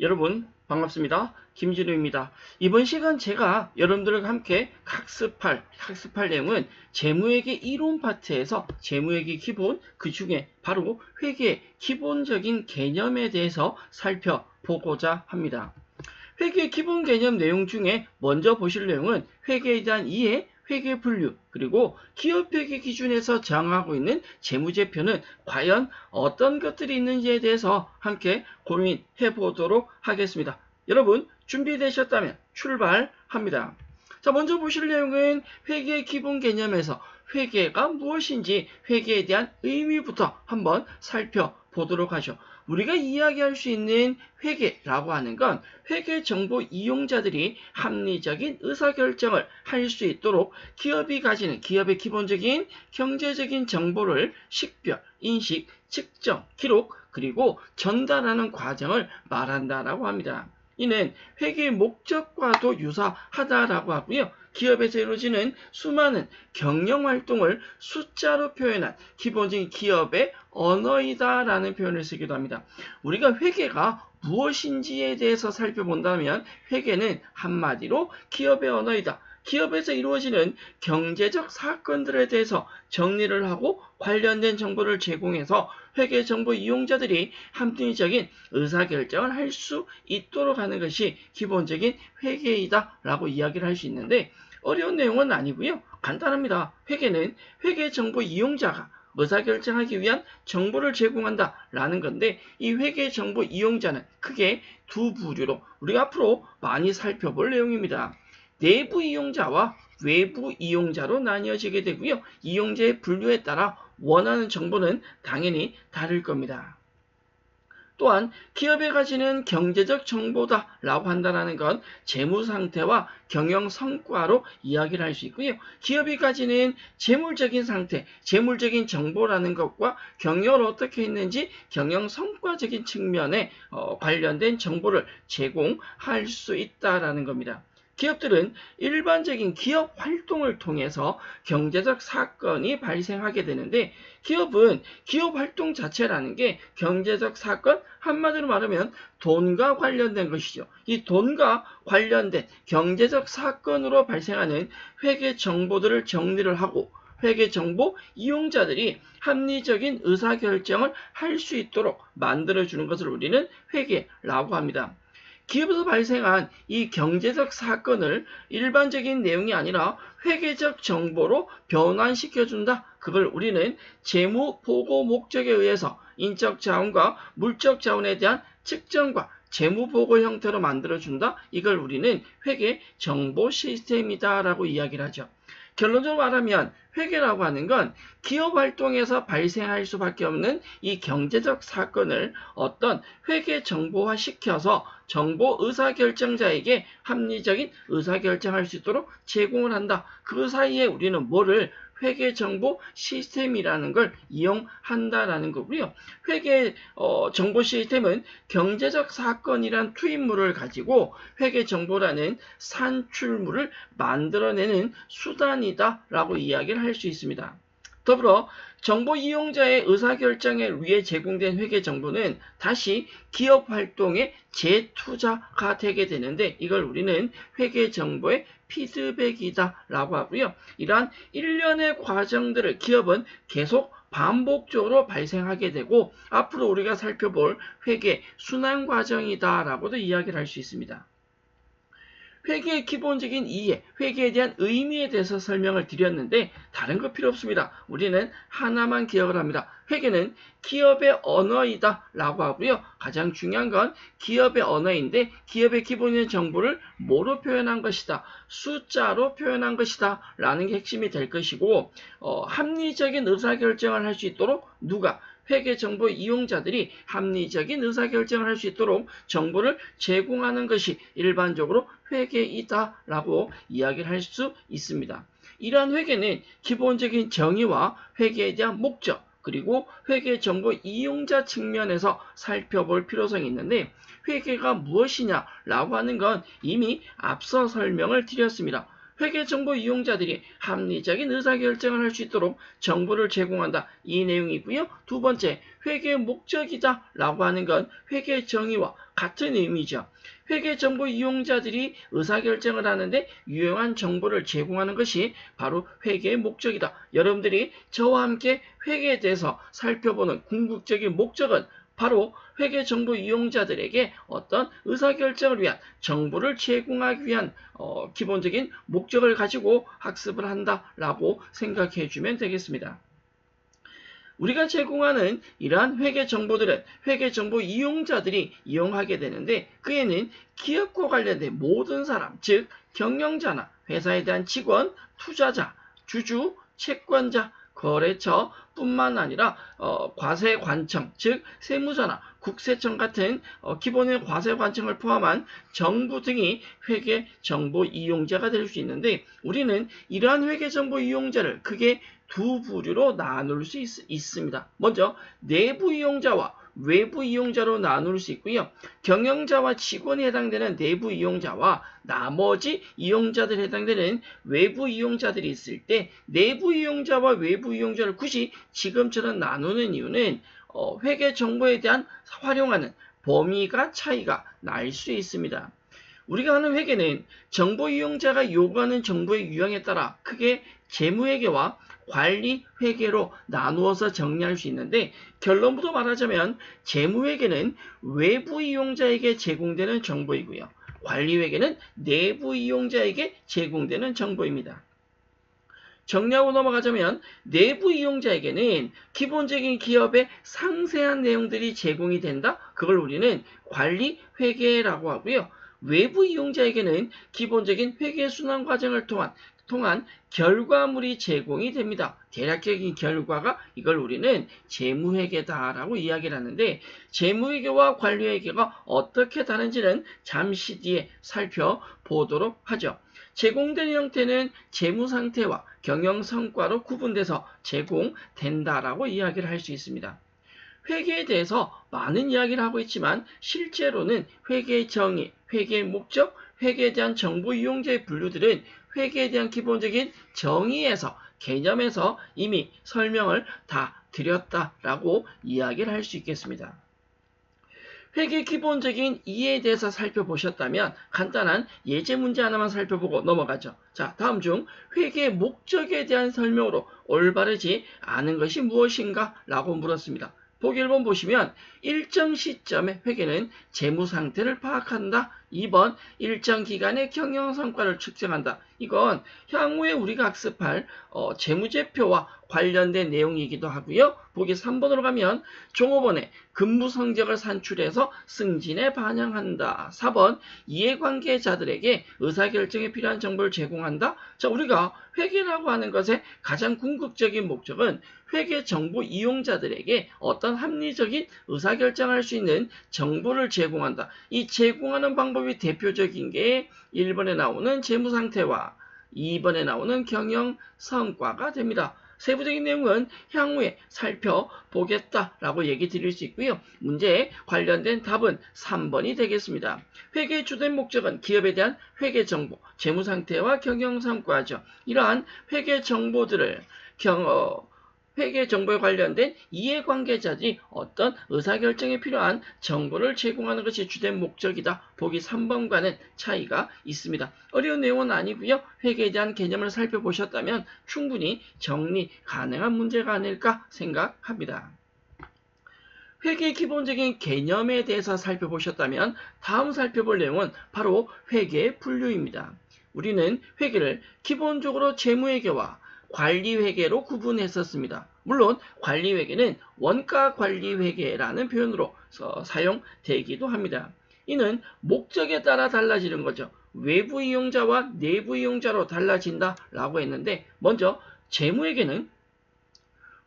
여러분 반갑습니다. 김진우입니다. 이번 시간 제가 여러분들과 함께 학습할 학습할 내용은 재무회계 이론 파트에서 재무회계 기본 그 중에 바로 회계 기본적인 개념에 대해서 살펴보고자 합니다. 회계 기본 개념 내용 중에 먼저 보실 내용은 회계에 대한 이해, 회계 분류, 그리고 기업 회계 기준에서 정하고 있는 재무제표는 과연 어떤 것들이 있는지에 대해서 함께 고민해 보도록 하겠습니다. 여러분 준비되셨다면 출발합니다. 자, 먼저 보실 내용은 회계 기본 개념에서 회계가 무엇인지 회계에 대한 의미부터 한번 살펴보도록 하죠. 우리가 이야기할 수 있는 회계라고 하는 건 회계 정보 이용자들이 합리적인 의사결정을 할 수 있도록 기업이 가지는 기업의 기본적인 경제적인 정보를 식별, 인식, 측정, 기록, 그리고 전달하는 과정을 말한다라고 합니다. 이는 회계의 목적과도 유사하다라고 하고요. 기업에서 이루어지는 수많은 경영 활동을 숫자로 표현한 기본적인 기업의 언어이다라는 표현을 쓰기도 합니다. 우리가 회계가 무엇인지에 대해서 살펴본다면 회계는 한마디로 기업의 언어이다. 기업에서 이루어지는 경제적 사건들에 대해서 정리를 하고 관련된 정보를 제공해서 회계 정보 이용자들이 합리적인 의사결정을 할 수 있도록 하는 것이 기본적인 회계이다라고 이야기를 할 수 있는데 어려운 내용은 아니고요. 간단합니다. 회계는 회계 정보 이용자가 의사결정하기 위한 정보를 제공한다라는 건데 이 회계 정보 이용자는 크게 두 부류로 우리가 앞으로 많이 살펴볼 내용입니다. 내부 이용자와 외부 이용자로 나뉘어지게 되고요. 이용자의 분류에 따라 원하는 정보는 당연히 다를 겁니다. 또한 기업에 가지는 경제적 정보다 라고 한다는 건 재무 상태와 경영 성과로 이야기를 할 수 있고요. 기업이 가지는 재물적인 상태, 재물적인 정보라는 것과 경영을 어떻게 했는지 경영 성과적인 측면에 어, 관련된 정보를 제공할 수 있다라는 겁니다. 기업들은 일반적인 기업 활동을 통해서 경제적 사건이 발생하게 되는데 기업은 기업 활동 자체라는 게 경제적 사건 한마디로 말하면 돈과 관련된 것이죠. 이 돈과 관련된 경제적 사건으로 발생하는 회계 정보들을 정리를 하고 회계 정보 이용자들이 합리적인 의사결정을 할 수 있도록 만들어주는 것을 우리는 회계라고 합니다. 기업에서 발생한 이 경제적 사건을 일반적인 내용이 아니라 회계적 정보로 변환시켜준다. 그걸 우리는 재무 보고 목적에 의해서 인적 자원과 물적 자원에 대한 측정과 재무 보고 형태로 만들어준다. 이걸 우리는 회계 정보 시스템이다라고 이야기를 하죠. 결론적으로 말하면 회계라고 하는 건 기업 활동에서 발생할 수밖에 없는 이 경제적 사건을 어떤 회계 정보화 시켜서 정보 의사결정자에게 합리적인 의사결정할 수 있도록 제공을 한다. 그 사이에 우리는 뭐를 회계 정보 시스템이라는 걸 이용한다라는 거고요. 회계 어, 정보 시스템은 경제적 사건이란 투입물을 가지고 회계 정보라는 산출물을 만들어내는 수단이다라고 이야기를 할 수 있습니다. 더불어 정보 이용자의 의사결정에 위해 제공된 회계 정보는 다시 기업 활동의 재투자가 되게 되는데 이걸 우리는 회계 정보의 피드백이다 라고 하고요. 이러한 일련의 과정들을 기업은 계속 반복적으로 발생하게 되고 앞으로 우리가 살펴볼 회계 순환 과정이다 라고도 이야기를 할 수 있습니다. 회계의 기본적인 이해, 회계에 대한 의미에 대해서 설명을 드렸는데 다른 거 필요 없습니다. 우리는 하나만 기억을 합니다. 회계는 기업의 언어이다 라고 하고요. 가장 중요한 건 기업의 언어인데 기업의 기본적인 정보를 뭐로 표현한 것이다. 숫자로 표현한 것이다 라는 게 핵심이 될 것이고 어, 합리적인 의사결정을 할 수 있도록 누가 회계 정보 이용자들이 합리적인 의사결정을 할 수 있도록 정보를 제공하는 것이 일반적으로 회계이다라고 이야기를 할 수 있습니다. 이러한 회계는 기본적인 정의와 회계에 대한 목적, 그리고 회계 정보 이용자 측면에서 살펴볼 필요성이 있는데 회계가 무엇이냐라고 하는 건 이미 앞서 설명을 드렸습니다. 회계 정보 이용자들이 합리적인 의사결정을 할 수 있도록 정보를 제공한다. 이 내용이고요. 두 번째, 회계 목적이다 라고 하는 건 회계 정의와 같은 의미죠. 회계 정보 이용자들이 의사결정을 하는데 유용한 정보를 제공하는 것이 바로 회계의 목적이다. 여러분들이 저와 함께 회계에 대해서 살펴보는 궁극적인 목적은 바로 회계 정보 이용자들에게 어떤 의사결정을 위한 정보를 제공하기 위한 어, 기본적인 목적을 가지고 학습을 한다라고 생각해 주면 되겠습니다. 우리가 제공하는 이러한 회계 정보들은 회계 정보 이용자들이 이용하게 되는데 그에는 기업과 관련된 모든 사람, 즉 경영자나 회사에 대한 직원, 투자자, 주주, 채권자, 거래처 뿐만 아니라 어, 과세관청, 즉 세무서나 국세청 같은 어, 기본의 과세관청을 포함한 정부 등이 회계 정보 이용자가 될 수 있는데 우리는 이러한 회계 정보 이용자를 크게 두 부류로 나눌 수 있, 습니다. 먼저 내부 이용자와 외부 이용자로 나눌 수 있고요. 경영자와 직원이 해당되는 내부 이용자와 나머지 이용자들 해당되는 외부 이용자들이 있을 때 내부 이용자와 외부 이용자를 굳이 지금처럼 나누는 이유는 어, 회계 정보에 대한 활용하는 범위가 차이가 날 수 있습니다. 우리가 하는 회계는 정보 이용자가 요구하는 정보의 유형에 따라 크게 재무회계와 관리 회계로 나누어서 정리할 수 있는데 결론부터 말하자면 재무회계는 외부 이용자에게 제공되는 정보이고요. 관리 회계는 내부 이용자에게 제공되는 정보입니다. 정리하고 넘어가자면 내부 이용자에게는 기본적인 기업의 상세한 내용들이 제공이 된다. 그걸 우리는 관리 회계라고 하고요. 외부 이용자에게는 기본적인 회계 순환 과정을 통한 통한 결과물이 제공이 됩니다. 대략적인 결과가 이걸 우리는 재무회계다라고 이야기를 하는데 재무회계와 관리회계가 어떻게 다른지는 잠시 뒤에 살펴보도록 하죠. 제공된 형태는 재무 상태와 경영 성과로 구분돼서 제공된다라고 이야기를 할 수 있습니다. 회계에 대해서 많은 이야기를 하고 있지만 실제로는 회계의 정의, 회계의 목적, 회계에 대한 정보 이용자의 분류들은 회계에 대한 기본적인 정의에서 개념에서 이미 설명을 다 드렸다라고 이야기를 할 수 있겠습니다. 회계 기본적인 이해에 대해서 살펴보셨다면 간단한 예제 문제 하나만 살펴보고 넘어가죠. 자, 다음 중 회계의 목적에 대한 설명으로 올바르지 않은 것이 무엇인가? 라고 물었습니다. 보기 1번 보시면 일정 시점에 회계는 재무 상태를 파악한다. 2번 일정 기간의 경영 성과를 측정한다. 이건 향후에 우리가 학습할 어, 재무제표와 관련된 내용이기도 하고요. 보기 3번으로 가면 종업원의 근무 성적을 산출해서 승진에 반영한다. 4번 이해관계자들에게 의사결정에 필요한 정보를 제공한다. 자, 우리가 회계라고 하는 것의 가장 궁극적인 목적은 회계 정보 이용자들에게 어떤 합리적인 의사결정할 수 있는 정보를 제공한다. 이 제공하는 방법이 대표적인 게 1번에 나오는 재무상태와 2번에 나오는 경영 성과가 됩니다. 세부적인 내용은 향후에 살펴보겠다라고 얘기 드릴 수 있고요. 문제에 관련된 답은 3번이 되겠습니다. 회계의 주된 목적은 기업에 대한 회계 정보, 재무 상태와 경영 성과죠. 이러한 회계 정보들을 경, 어, 회계 정보에 관련된 이해관계자들이 어떤 의사결정에 필요한 정보를 제공하는 것이 주된 목적이다. 보기 3번과는 차이가 있습니다. 어려운 내용은 아니고요. 회계에 대한 개념을 살펴보셨다면 충분히 정리 가능한 문제가 아닐까 생각합니다. 회계의 기본적인 개념에 대해서 살펴보셨다면 다음 살펴볼 내용은 바로 회계의 분류입니다. 우리는 회계를 기본적으로 재무회계와 관리회계로 구분했었습니다. 물론 관리회계는 원가관리회계라는 표현으로 사용되기도 합니다. 이는 목적에 따라 달라지는 거죠. 외부 이용자와 내부 이용자로 달라진다 라고 했는데 먼저 재무회계는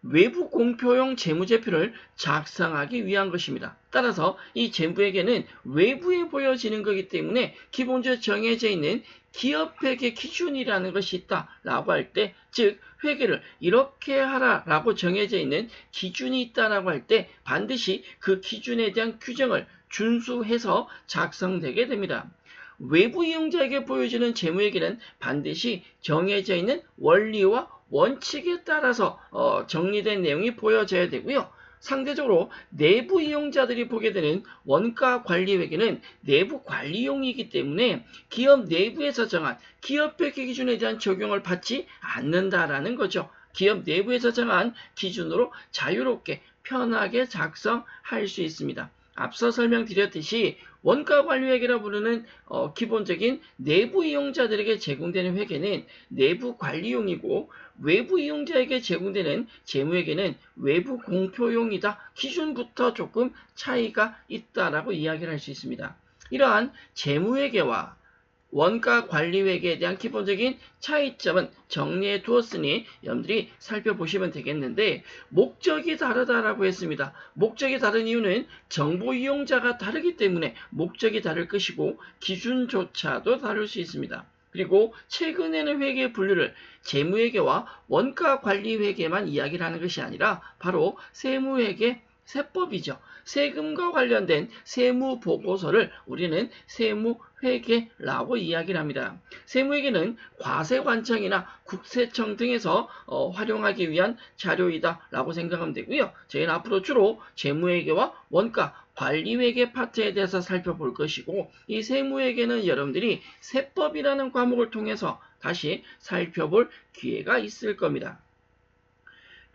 외부 공표용 재무제표를 작성하기 위한 것입니다. 따라서 이 재무회계는 외부에 보여지는 것이기 때문에 기본적으로 정해져 있는 기업회계 기준이라는 것이 있다라고 할 때, 즉 회계를 이렇게 하라라고 정해져 있는 기준이 있다라고 할 때 반드시 그 기준에 대한 규정을 준수해서 작성되게 됩니다. 외부 이용자에게 보여주는 재무회계는 반드시 정해져 있는 원리와 원칙에 따라서 어, 정리된 내용이 보여져야 되고요. 상대적으로 내부 이용자들이 보게 되는 원가 관리 회계는 내부 관리용이기 때문에 기업 내부에서 정한 기업 회계 기준에 대한 적용을 받지 않는다라는 거죠. 기업 내부에서 정한 기준으로 자유롭게 편하게 작성할 수 있습니다. 앞서 설명드렸듯이 원가 관리 회계라 부르는 어, 기본적인 내부 이용자들에게 제공되는 회계는 내부 관리용이고 외부 이용자에게 제공되는 재무회계는 외부 공표용이다. 기준부터 조금 차이가 있다라고 이야기를 할 수 있습니다. 이러한 재무회계와 원가 관리 회계에 대한 기본적인 차이점은 정리해 두었으니 여러분들이 살펴보시면 되겠는데 목적이 다르다라고 했습니다. 목적이 다른 이유는 정보 이용자가 다르기 때문에 목적이 다를 것이고 기준조차도 다를 수 있습니다. 그리고 최근에는 회계 분류를 재무회계와 원가관리회계만 이야기를 하는 것이 아니라 바로 세무회계 세법이죠. 세금과 관련된 세무 보고서를 우리는 세무 회계라고 이야기를 합니다. 세무회계는 과세관청이나 국세청 등에서 어, 활용하기 위한 자료이다라고 생각하면 되고요. 저희는 앞으로 주로 재무회계와 원가 관리회계 파트에 대해서 살펴볼 것이고 이 세무회계는 여러분들이 세법이라는 과목을 통해서 다시 살펴볼 기회가 있을 겁니다.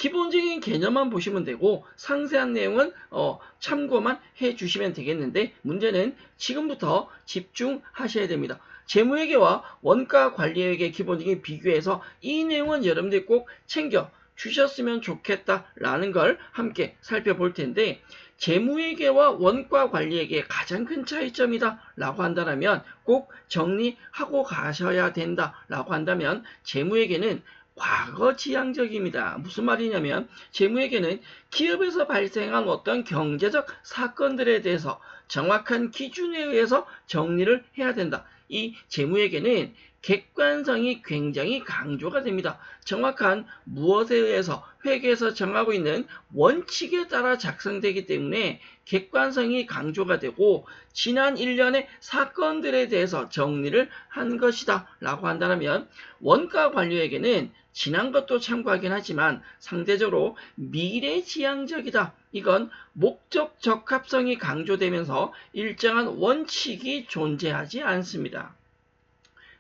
기본적인 개념만 보시면 되고 상세한 내용은 어, 참고만 해 주시면 되겠는데 문제는 지금부터 집중하셔야 됩니다. 재무회계와 원가 관리회계 기본적인 비교해서 이 내용은 여러분들이 꼭 챙겨 주셨으면 좋겠다라는 걸 함께 살펴볼 텐데 재무회계와 원가 관리회계의 가장 큰 차이점이다 라고 한다면 꼭 정리하고 가셔야 된다 라고 한다면 재무회계는 과거 지향적입니다. 무슨 말이냐면 재무회계는 기업에서 발생한 어떤 경제적 사건들에 대해서 정확한 기준에 의해서 정리를 해야 된다. 이 재무회계는 객관성이 굉장히 강조가 됩니다. 정확한 무엇에 의해서 회계에서 정하고 있는 원칙에 따라 작성되기 때문에 객관성이 강조가 되고 지난 1년의 사건들에 대해서 정리를 한 것이다 라고 한다면 원가 관리에게는 지난 것도 참고하긴 하지만 상대적으로 미래지향적이다. 이건 목적 적합성이 강조되면서 일정한 원칙이 존재하지 않습니다.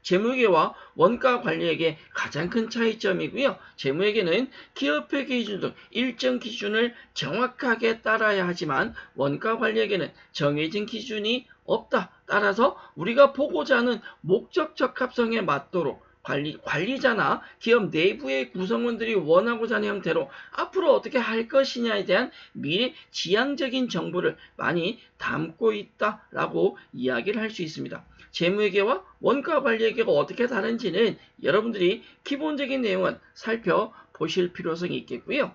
재무회계와 원가 관리에게 가장 큰 차이점이고요. 재무회계는 기업회계 기준 등 일정 기준을 정확하게 따라야 하지만 원가 관리에게는 정해진 기준이 없다. 따라서 우리가 보고자 하는 목적 적합성에 맞도록 관리, 관리자나 기업 내부의 구성원들이 원하고자 하는 형태로 앞으로 어떻게 할 것이냐에 대한 미래 지향적인 정보를 많이 담고 있다라고 이야기를 할 수 있습니다. 재무회계와 원가 관리회계가 어떻게 다른지는 여러분들이 기본적인 내용은 살펴보실 필요성이 있겠고요.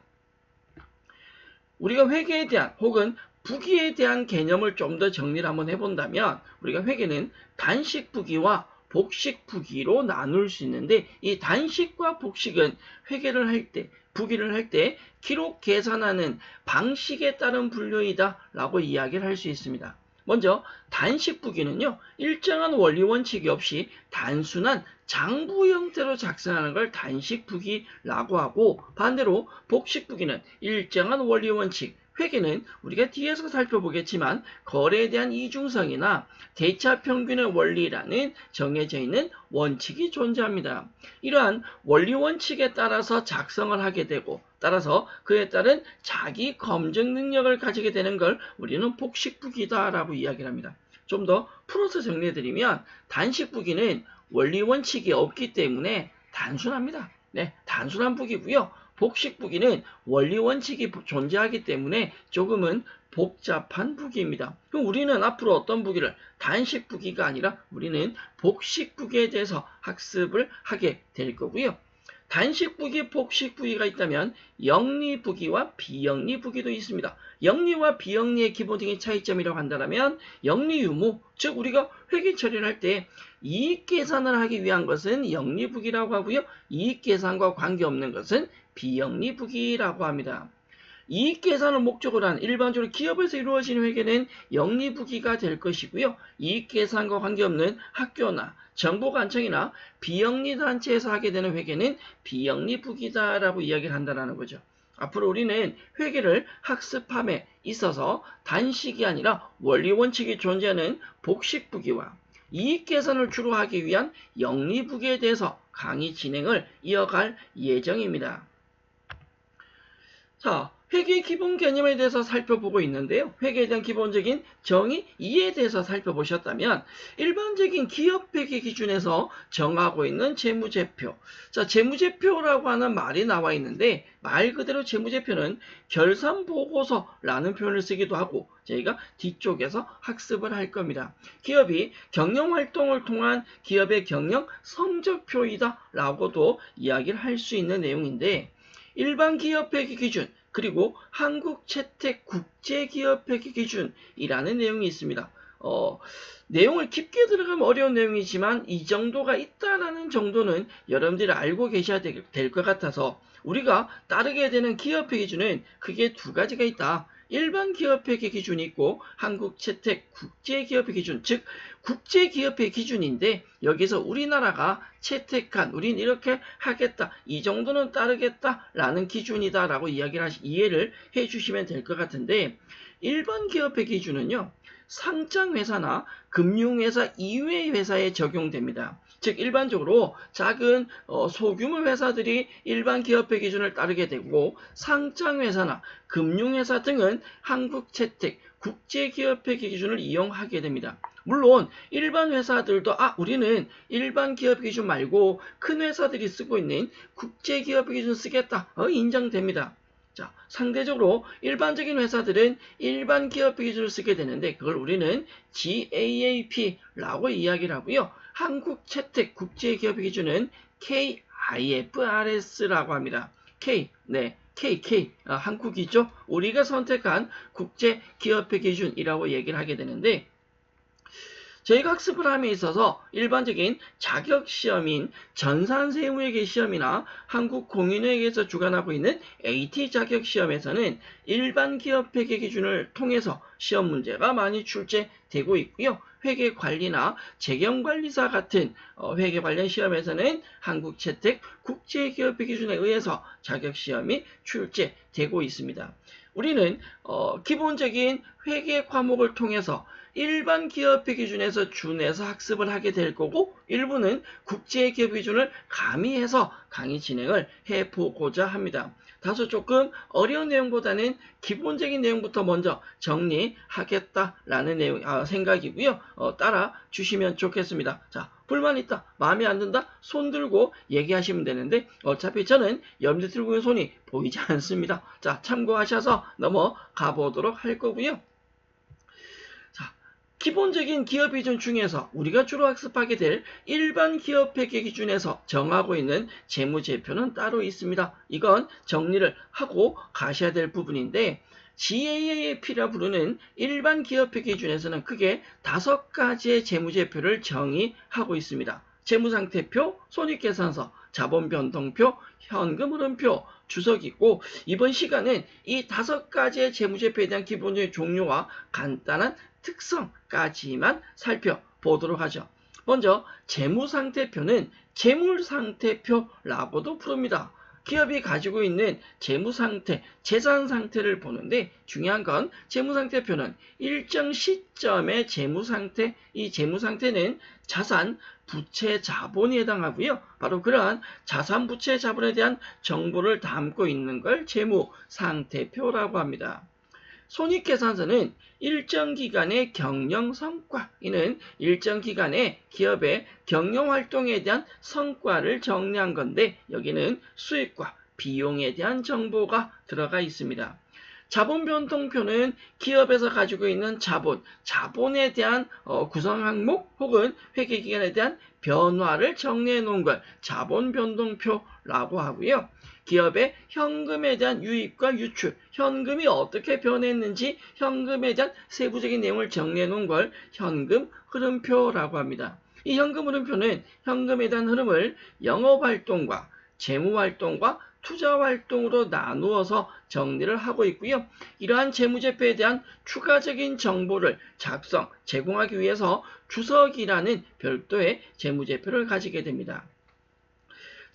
우리가 회계에 대한 혹은 부기에 대한 개념을 좀 더 정리를 한번 해본다면 우리가 회계는 단식 부기와 복식 부기로 나눌 수 있는데 이 단식과 복식은 회계를 할 때, 부기를 할 때 기록 계산하는 방식에 따른 분류이다 라고 이야기를 할 수 있습니다. 먼저 단식 부기는요 일정한 원리 원칙이 없이 단순한 장부 형태로 작성하는 걸 단식 부기라고 하고 반대로 복식 부기는 일정한 원리 원칙 회계는 우리가 뒤에서 살펴보겠지만 거래에 대한 이중성이나 대차 평균의 원리라는 정해져 있는 원칙이 존재합니다. 이러한 원리 원칙에 따라서 작성을 하게 되고 따라서 그에 따른 자기 검증 능력을 가지게 되는 걸 우리는 복식부기다라고 이야기를 합니다. 좀 더 풀어서 정리해드리면 단식부기는 원리 원칙이 없기 때문에 단순합니다. 네, 단순한 부기고요. 복식 부기는 원리 원칙이 존재하기 때문에 조금은 복잡한 부기입니다. 그럼 우리는 앞으로 어떤 부기를 단식 부기가 아니라 우리는 복식 부기에 대해서 학습을 하게 될 거고요. 단식 부기, 복식 부기가 있다면 영리 부기와 비영리 부기도 있습니다. 영리와 비영리의 기본적인 차이점이라고 한다면 영리 유무, 즉 우리가 회계 처리를 할 때 이익 계산을 하기 위한 것은 영리 부기라고 하고요. 이익 계산과 관계없는 것은 비영리 부기라고 합니다. 이익 계산을 목적으로 한 일반적으로 기업에서 이루어지는 회계는 영리부기가 될 것이고요. 이익 계산과 관계없는 학교나 정보관청이나 비영리단체에서 하게 되는 회계는 비영리부기다라고 이야기를 한다는 거죠. 앞으로 우리는 회계를 학습함에 있어서 단식이 아니라 원리 원칙이 존재하는 복식부기와 이익 계산을 주로 하기 위한 영리부기에 대해서 강의 진행을 이어갈 예정입니다. 자, 회계 기본 개념에 대해서 살펴보고 있는데요. 회계에 대한 기본적인 정의, 이해에 대해서 살펴보셨다면 일반적인 기업 회계 기준에서 정하고 있는 재무제표. 자, 재무제표라고 하는 말이 나와 있는데 말 그대로 재무제표는 결산 보고서라는 표현을 쓰기도 하고 저희가 뒤쪽에서 학습을 할 겁니다. 기업이 경영 활동을 통한 기업의 경영 성적표이다 라고도 이야기를 할 수 있는 내용인데 일반 기업 회계 기준 그리고 한국 채택 국제 기업 회계 기준이라는 내용이 있습니다. 어, 내용을 깊게 들어가면 어려운 내용이지만 이 정도가 있다라는 정도는 여러분들이 알고 계셔야 될 것 같아서 우리가 따르게 되는 기업회 기준은 크게 두 가지가 있다. 일반 기업회계 기준이 있고 한국 채택 국제기업회 기준, 즉 국제기업회 기준인데 여기서 우리나라가 채택한 우린 이렇게 하겠다 이 정도는 따르겠다 라는 기준이다 라고 이야기를 하시, 이해를 해 주시면 될 것 같은데 일반 기업회 기준은요 상장회사나 금융회사 이외의 회사에 적용됩니다. 즉 일반적으로 작은 어, 소규모 회사들이 일반 기업회 기준을 따르게 되고 상장회사나 금융회사 등은 한국채택 국제기업회 기준을 이용하게 됩니다. 물론 일반 회사들도 아 우리는 일반 기업 기준 말고 큰 회사들이 쓰고 있는 국제기업 기준 쓰겠다 어, 인정됩니다. 자, 상대적으로 일반적인 회사들은 일반 기업 기준을 쓰게 되는데 그걸 우리는 GAAP라고 이야기를 하고요. 한국 채택 국제기업 기준은 KIFRS라고 합니다. K, 네, KK, 아, 한국이죠. 우리가 선택한 국제기업회 기준이라고 얘기를 하게 되는데 저희가 학습을 함에 있어서 일반적인 자격시험인 전산세무회계 시험이나 한국공인회계에서 주관하고 있는 AT 자격시험에서는 일반 기업회계 기준을 통해서 시험 문제가 많이 출제되고 있고요. 회계관리나 재경관리사 같은 어, 회계 관련 시험에서는 한국채택 국제기업회 기준에 의해서 자격시험이 출제되고 있습니다. 우리는 어, 기본적인 회계 과목을 통해서 일반 기업회 기준에서 준해서 학습을 하게 될 거고 일부는 국제 기업 기준을 가미해서 강의 진행을 해보고자 합니다. 다소 조금 어려운 내용보다는 기본적인 내용부터 먼저 정리하겠다라는 내용 아, 생각이고요. 어, 따라 주시면 좋겠습니다. 자, 불만 있다, 마음에 안 든다, 손 들고 얘기하시면 되는데 어차피 저는 염두 들고 있는 손이 보이지 않습니다. 자, 참고하셔서 넘어가 보도록 할 거고요. 기본적인 기업 기준 중에서 우리가 주로 학습하게 될 일반 기업 회계 기준에서 정하고 있는 재무제표는 따로 있습니다. 이건 정리를 하고 가셔야 될 부분인데 GAAP라 부르는 일반 기업 회계 기준에서는 크게 다섯 가지의 재무제표를 정의하고 있습니다. 재무상태표, 손익계산서, 자본변동표, 현금흐름표, 주석이 있고 이번 시간은 이 다섯 가지의 재무제표에 대한 기본적인 종류와 간단한 특성까지만 살펴보도록 하죠. 먼저 재무상태표는 재물상태표라고도 부릅니다. 기업이 가지고 있는 재무상태, 재산상태를 보는데 중요한 건 재무상태표는 일정 시점의 재무상태, 이 재무상태는 자산, 부채, 자본이 해당하고요. 바로 그러한 자산, 부채, 자본에 대한 정보를 담고 있는 걸 재무상태표라고 합니다. 손익계산서는 일정 기간의 경영 성과, 이는 일정 기간의 기업의 경영 활동에 대한 성과를 정리한 건데 여기는 수익과 비용에 대한 정보가 들어가 있습니다. 자본 변동표는 기업에서 가지고 있는 자본, 자본에 대한 어, 구성 항목 혹은 회계 기간에 대한 변화를 정리해 놓은 걸 자본 변동표라고 하고요. 기업의 현금에 대한 유입과 유출, 현금이 어떻게 변했는지 현금에 대한 세부적인 내용을 정리해 놓은 걸 현금 흐름표라고 합니다. 이 현금 흐름표는 현금에 대한 흐름을 영업활동과 재무활동과 투자 활동으로 나누어서 정리를 하고 있고요. 이러한 재무제표에 대한 추가적인 정보를 작성, 제공하기 위해서 주석이라는 별도의 재무제표를 가지게 됩니다.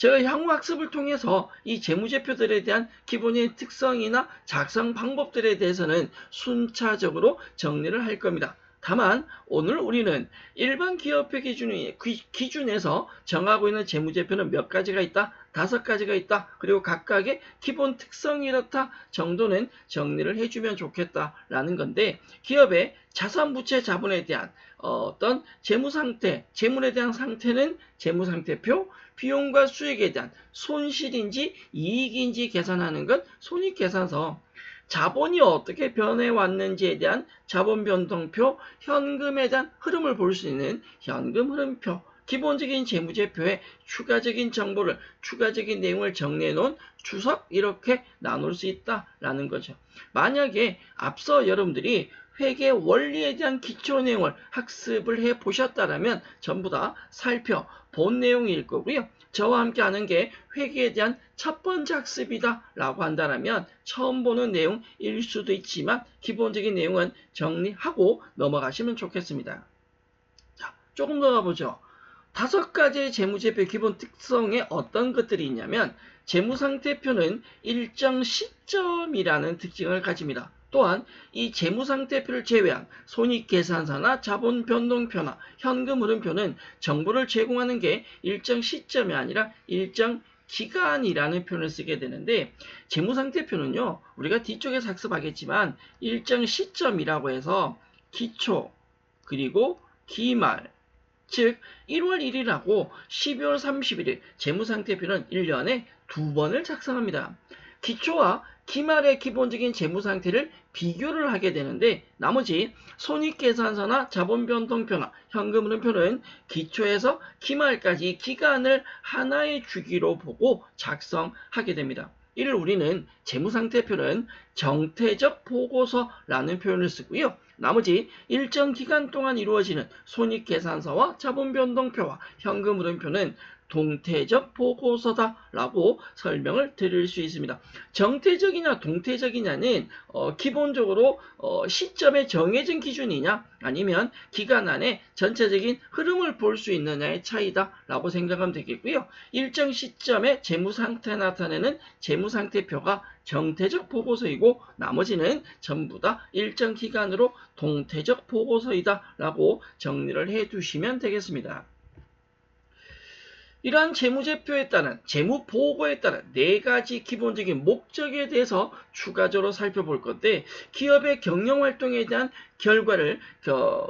제가 향후 학습을 통해서 이 재무제표들에 대한 기본의 특성이나 작성 방법들에 대해서는 순차적으로 정리를 할 겁니다. 다만 오늘 우리는 일반 기업회 기준이, 기준에서 정하고 있는 재무제표는 몇 가지가 있다? 다섯 가지가 있다. 그리고 각각의 기본 특성이 이렇다 정도는 정리를 해주면 좋겠다라는 건데 기업의 자산 부채 자본에 대한 어떤 재무 상태, 재물에 대한 상태는 재무 상태표, 비용과 수익에 대한 손실인지 이익인지 계산하는 것 손익 계산서 자본이 어떻게 변해왔는지에 대한 자본 변동표, 현금에 대한 흐름을 볼 수 있는 현금 흐름표, 기본적인 재무제표에 추가적인 정보를, 추가적인 내용을 정리해 놓은 주석 이렇게 나눌 수 있다라는 거죠. 만약에 앞서 여러분들이 회계 원리에 대한 기초 내용을 학습을 해 보셨다라면 전부 다 살펴 본 내용일 거고요. 저와 함께 하는 게 회계에 대한 첫 번째 학습이다 라고 한다면 처음 보는 내용일 수도 있지만 기본적인 내용은 정리하고 넘어가시면 좋겠습니다. 자, 조금 더 가보죠. 다섯 가지의 재무제표 기본 특성에 어떤 것들이 있냐면 재무상태표는 일정 시점이라는 특징을 가집니다. 또한 이 재무상태표를 제외한 손익계산서나 자본 변동표나 현금 흐름표는 정보를 제공하는 게 일정 시점이 아니라 일정 기간이라는 표현을 쓰게 되는데 재무상태표는요 우리가 뒤쪽에서 학습하겠지만 일정 시점이라고 해서 기초 그리고 기말 즉 1월 1일하고 12월 31일 재무상태표는 1년에 두 번을 작성합니다. 기초와 기말의 기본적인 재무 상태를 비교를 하게 되는데 나머지 손익계산서나 자본변동표나 현금흐름표는 기초에서 기말까지 기간을 하나의 주기로 보고 작성하게 됩니다. 이를 우리는 재무상태표는 정태적 보고서라는 표현을 쓰고요. 나머지 일정 기간 동안 이루어지는 손익계산서와 자본변동표와 현금흐름표는 동태적 보고서다라고 설명을 드릴 수 있습니다. 정태적이냐 동태적이냐는 어, 기본적으로 어, 시점에 정해진 기준이냐 아니면 기간 안에 전체적인 흐름을 볼 수 있느냐의 차이다라고 생각하면 되겠고요. 일정 시점에 재무 상태 나타내는 재무 상태표가 정태적 보고서이고 나머지는 전부 다 일정 기간으로 동태적 보고서이다라고 정리를 해 두시면 되겠습니다. 이러한 재무제표에 따른 재무보고에 따른 네 가지 기본적인 목적에 대해서 추가적으로 살펴볼 건데 기업의 경영활동에 대한 결과를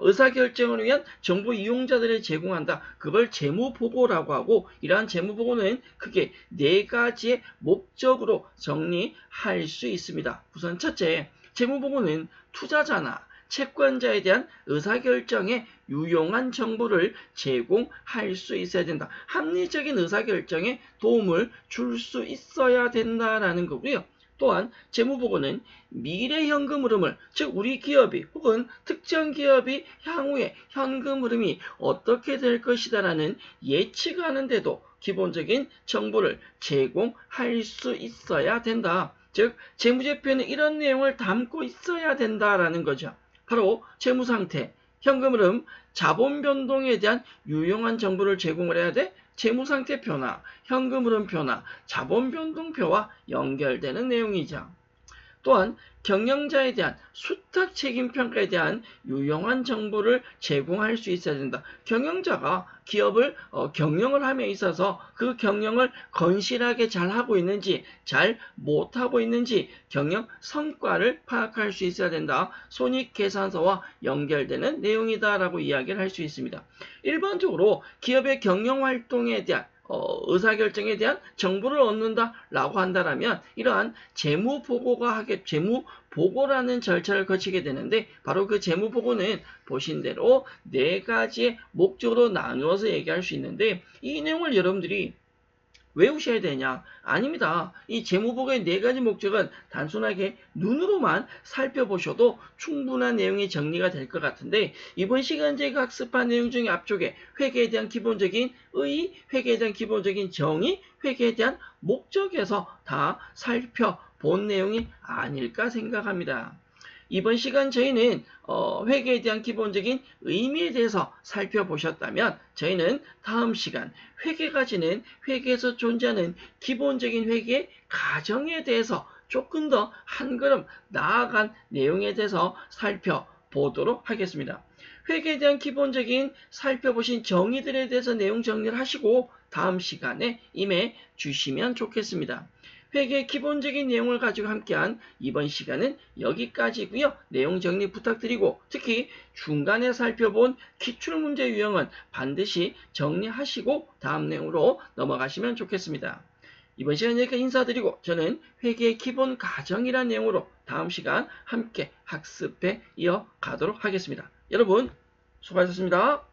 의사결정을 위한 정보 이용자들에 제공한다. 그걸 재무보고라고 하고 이러한 재무보고는 크게 네 가지의 목적으로 정리할 수 있습니다. 우선 첫째, 재무보고는 투자자나 채권자에 대한 의사결정에 유용한 정보를 제공할 수 있어야 된다. 합리적인 의사결정에 도움을 줄 수 있어야 된다라는 거고요. 또한 재무보고는 미래 현금 흐름을 즉 우리 기업이 혹은 특정 기업이 향후에 현금 흐름이 어떻게 될 것이다 라는 예측하는데도 기본적인 정보를 제공할 수 있어야 된다. 즉 재무제표는 이런 내용을 담고 있어야 된다라는 거죠. 바로 재무 상태, 현금 흐름, 자본 변동에 대한 유용한 정보를 제공을 해야 돼. 재무 상태 표나 현금 흐름 표나 자본 변동표와 연결되는 내용이죠. 또한 경영자에 대한 수탁 책임 평가에 대한 유용한 정보를 제공할 수 있어야 된다. 경영자가 기업을 어, 경영을 함에 있어서 그 경영을 건실하게 잘 하고 있는지 잘 못하고 있는지 경영 성과를 파악할 수 있어야 된다. 손익계산서와 연결되는 내용이다라고 이야기를 할 수 있습니다. 일반적으로 기업의 경영 활동에 대한 어, 의사결정에 대한 정보를 얻는다라고 한다면 이러한 재무 보고가 하게 재무 보고라는 절차를 거치게 되는데 바로 그 재무 보고는 보신 대로 네 가지의 목적으로 나누어서 얘기할 수 있는데 이 내용을 여러분들이 외우셔야 되냐? 아닙니다. 이 재무보고의 네 가지 목적은 단순하게 눈으로만 살펴보셔도 충분한 내용이 정리가 될 것 같은데 이번 시간 제가 학습한 내용 중에 앞쪽에 회계에 대한 기본적인 의, 회계에 대한 기본적인 정의, 회계에 대한 목적에서 다 살펴본 내용이 아닐까 생각합니다. 이번 시간 저희는 어, 회계에 대한 기본적인 의미에 대해서 살펴보셨다면 저희는 다음 시간 회계가 지는 회계에서 존재하는 기본적인 회계 가정에 대해서 조금 더 한 걸음 나아간 내용에 대해서 살펴보도록 하겠습니다. 회계에 대한 기본적인 살펴보신 정의들에 대해서 내용 정리를 하시고 다음 시간에 임해 주시면 좋겠습니다. 회계의 기본적인 내용을 가지고 함께한 이번 시간은 여기까지고요. 내용 정리 부탁드리고 특히 중간에 살펴본 기출문제 유형은 반드시 정리하시고 다음 내용으로 넘어가시면 좋겠습니다. 이번 시간 여기까지 인사드리고 저는 회계의 기본 가정이라는 내용으로 다음 시간 함께 학습해 이어가도록 하겠습니다. 여러분 수고하셨습니다.